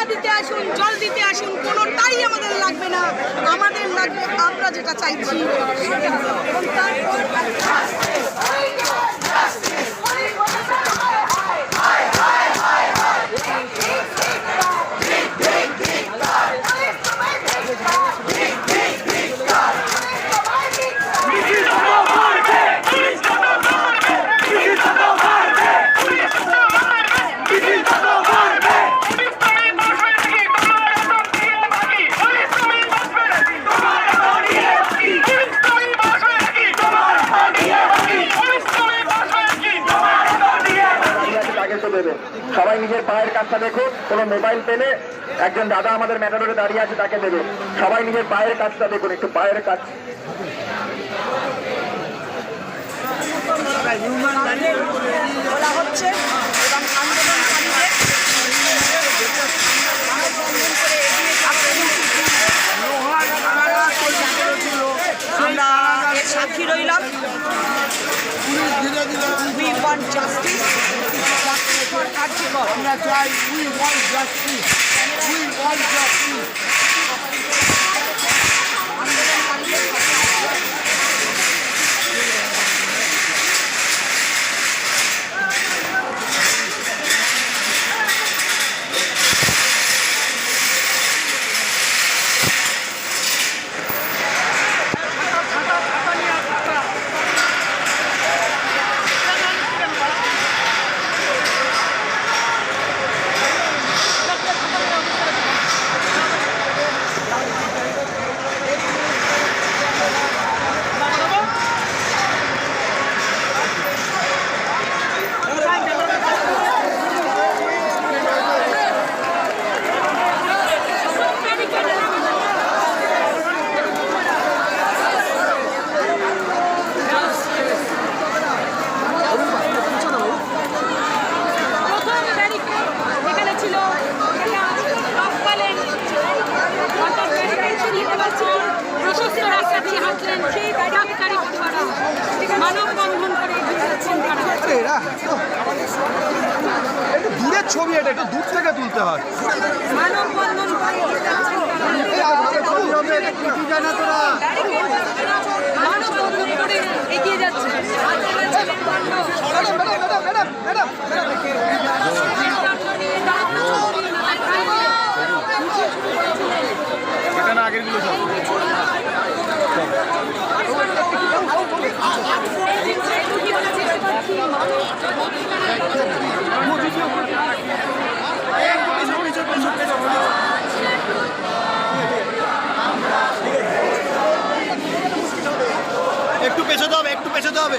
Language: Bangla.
আসুন জল দিতে আসুন কোনোটাই আমাদের লাগবে না। আমাদের লাগবে আমরা যেটা চাইছি এবং তারপর দাঁড়িয়ে আছে তাকে তো দেবে সবাই নিজের পায়ের কাজটা দেখুন কোনো মোবাইল পেলে একজন দাদা আমাদের ম্যাটাডোরে দাঁড়িয়ে আছে, তাকে দেবে। সবাই নিজের পায়ের কাজটা দেখুন, একটু পায়ের কাজ সাক্ষী রইলাম। We want justice up. We want justice. We want justice. সেই ডাক্তারি পড়ুয়ারা মানববন্ধন করে এগিয়ে যাচ্ছেন তারা দূরের ছবি এটা একটু দূর থেকে তুলতে হয়। মানববন্ধন করে এগিয়ে যাচ্ছেন তারা মানববন্ধন করে এগিয়ে যাচ্ছে একটু পেছাতে হবে একটু পেছাতে হবে।